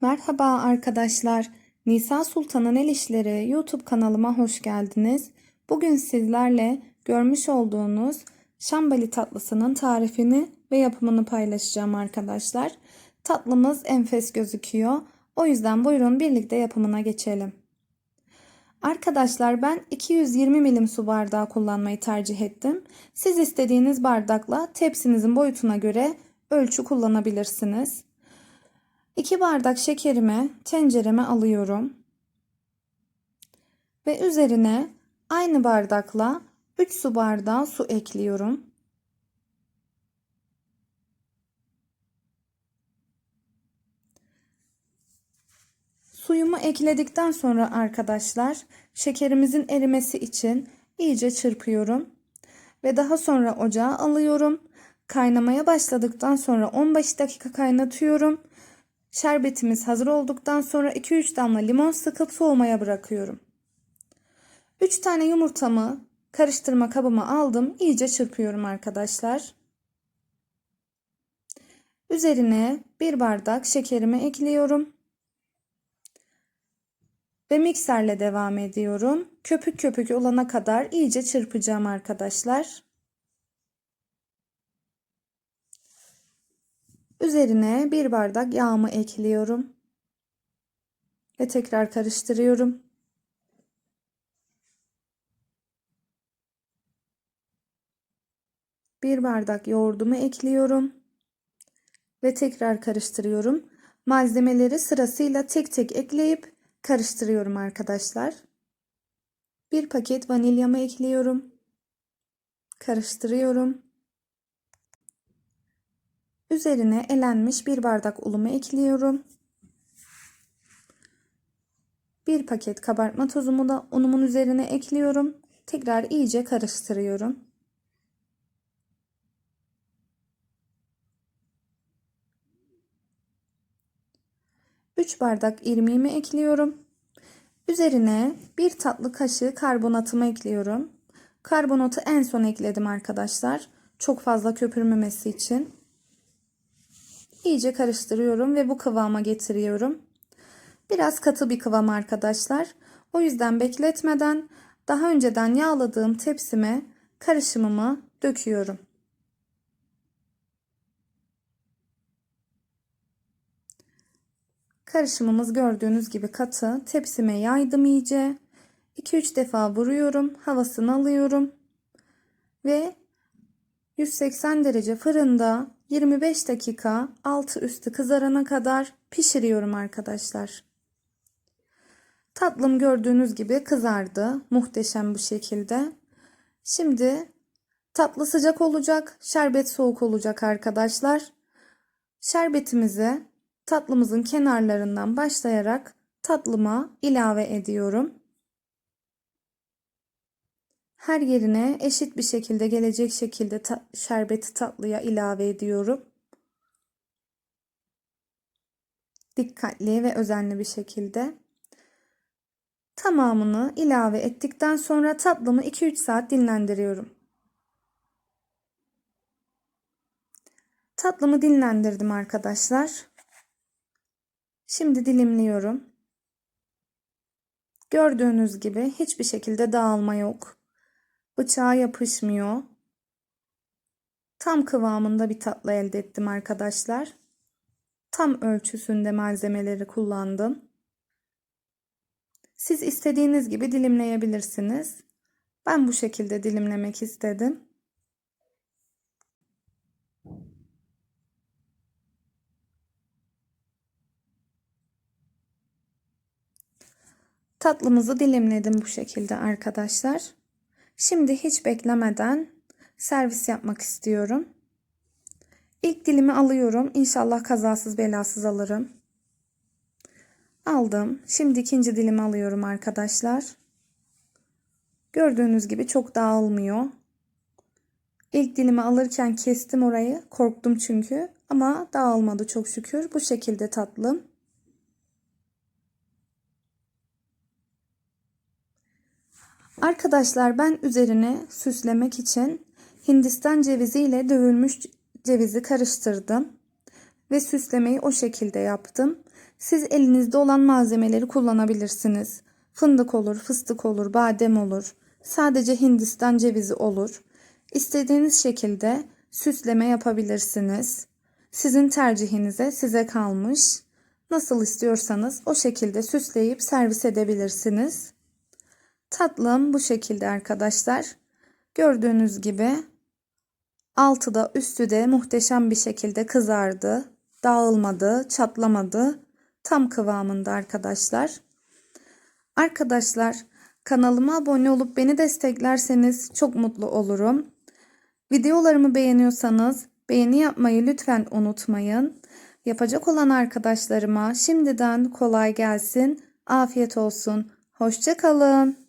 Merhaba arkadaşlar. Nisa Sultan'ın El İşleri YouTube kanalıma hoş geldiniz. Bugün sizlerle görmüş olduğunuz şambali tatlısının tarifini ve yapımını paylaşacağım arkadaşlar. Tatlımız enfes gözüküyor. O yüzden buyurun birlikte yapımına geçelim. Arkadaşlar ben 220 milim su bardağı kullanmayı tercih ettim. Siz istediğiniz bardakla tepsinizin boyutuna göre ölçü kullanabilirsiniz. 2 bardak şekerimi tencereme alıyorum. Ve üzerine aynı bardakla 3 su bardağı su ekliyorum. Suyumu ekledikten sonra arkadaşlar şekerimizin erimesi için iyice çırpıyorum. Ve daha sonra ocağa alıyorum. Kaynamaya başladıktan sonra 15 dakika kaynatıyorum. Şerbetimiz hazır olduktan sonra 2-3 damla limon sıkıp soğumaya bırakıyorum. 3 tane yumurtamı karıştırma kabıma aldım. İyice çırpıyorum arkadaşlar. Üzerine bir bardak şekerimi ekliyorum. Ve mikserle devam ediyorum. Köpük köpük olana kadar iyice çırpacağım arkadaşlar. Üzerine bir bardak yağımı ekliyorum. Ve tekrar karıştırıyorum. Bir bardak yoğurdumu ekliyorum. Ve tekrar karıştırıyorum. Malzemeleri sırasıyla tek tek ekleyip karıştırıyorum arkadaşlar. Bir paket vanilyamı ekliyorum. Karıştırıyorum. Üzerine elenmiş bir bardak ulumu ekliyorum. Bir paket kabartma tozumu da unumun üzerine ekliyorum. Tekrar iyice karıştırıyorum. Üç bardak irmiğimi ekliyorum. Üzerine bir tatlı kaşığı karbonatımı ekliyorum. Karbonatı en son ekledim arkadaşlar. Çok fazla köpürmemesi için. İyice karıştırıyorum ve bu kıvama getiriyorum. Biraz katı bir kıvam arkadaşlar. O yüzden bekletmeden daha önceden yağladığım tepsime karışımımı döküyorum. Karışımımız gördüğünüz gibi katı. Tepsime yaydım iyice. 2-3 defa vuruyorum. Havasını alıyorum. Ve 180 derece fırında 25 dakika altı üstü kızarana kadar pişiriyorum arkadaşlar. Tatlım gördüğünüz gibi kızardı. Muhteşem bu şekilde. Şimdi tatlı sıcak olacak, şerbet soğuk olacak arkadaşlar. Şerbetimizi tatlımızın kenarlarından başlayarak tatlıma ilave ediyorum. Her yerine eşit bir şekilde gelecek şekilde ta şerbeti tatlıya ilave ediyorum. Dikkatli ve özenli bir şekilde. Tamamını ilave ettikten sonra tatlımı 2-3 saat dinlendiriyorum. Tatlımı dinlendirdim arkadaşlar. Şimdi dilimliyorum. Gördüğünüz gibi hiçbir şekilde dağılma yok. Bıçağa yapışmıyor. Tam kıvamında bir tatlı elde ettim arkadaşlar. Tam ölçüsünde malzemeleri kullandım. Siz istediğiniz gibi dilimleyebilirsiniz. Ben bu şekilde dilimlemek istedim. Tatlımızı dilimledim bu şekilde arkadaşlar. Şimdi hiç beklemeden servis yapmak istiyorum. İlk dilimi alıyorum. İnşallah kazasız belasız alırım. Aldım. Şimdi ikinci dilimi alıyorum arkadaşlar. Gördüğünüz gibi çok dağılmıyor. İlk dilimi alırken kestim orayı. Korktum çünkü. Ama dağılmadı çok şükür. Bu şekilde tatlım. Arkadaşlar ben üzerine süslemek için Hindistan cevizi ile dövülmüş cevizi karıştırdım. ve süslemeyi o şekilde yaptım. Siz elinizde olan malzemeleri kullanabilirsiniz. Fındık olur, fıstık olur, badem olur. Sadece Hindistan cevizi olur. İstediğiniz şekilde süsleme yapabilirsiniz. Sizin tercihinize size kalmış. Nasıl istiyorsanız o şekilde süsleyip servis edebilirsiniz. Tatlım bu şekilde arkadaşlar. Gördüğünüz gibi altı da üstü de muhteşem bir şekilde kızardı. Dağılmadı, çatlamadı. Tam kıvamında arkadaşlar. Arkadaşlar kanalıma abone olup beni desteklerseniz çok mutlu olurum. Videolarımı beğeniyorsanız beğeni yapmayı lütfen unutmayın. Yapacak olan arkadaşlarıma şimdiden kolay gelsin. Afiyet olsun. Hoşça kalın.